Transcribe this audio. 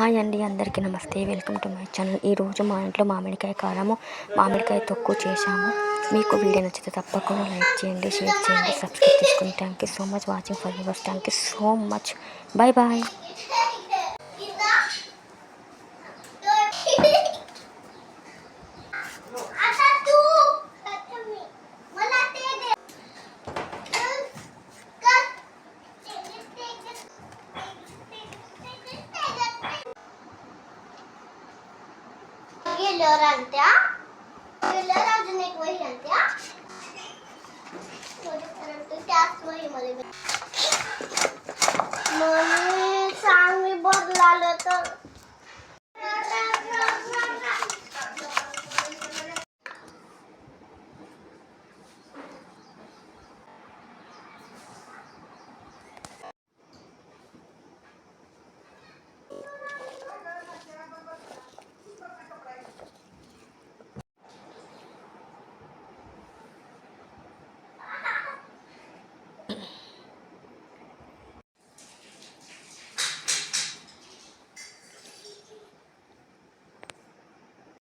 Hi అండి అందరికీ నమస్తే. Welcome to my channel. ఈరోజు మా ఇంట్లో మామిడికాయ కారము మామిడికాయ తొక్కు చేశాము. మీకు వీడియో నచ్చితే తప్పకుండా లైక్ చేయండి షేర్ చేయండి సబ్స్క్రైబ్ చేసుకోండి. Thank you so much watching for yours thank you so much bye bye velar आणत्या वेलर अजून एक वही आणत्या परंतु त्याच वहीमध्ये मग सांग मी बदलालं तर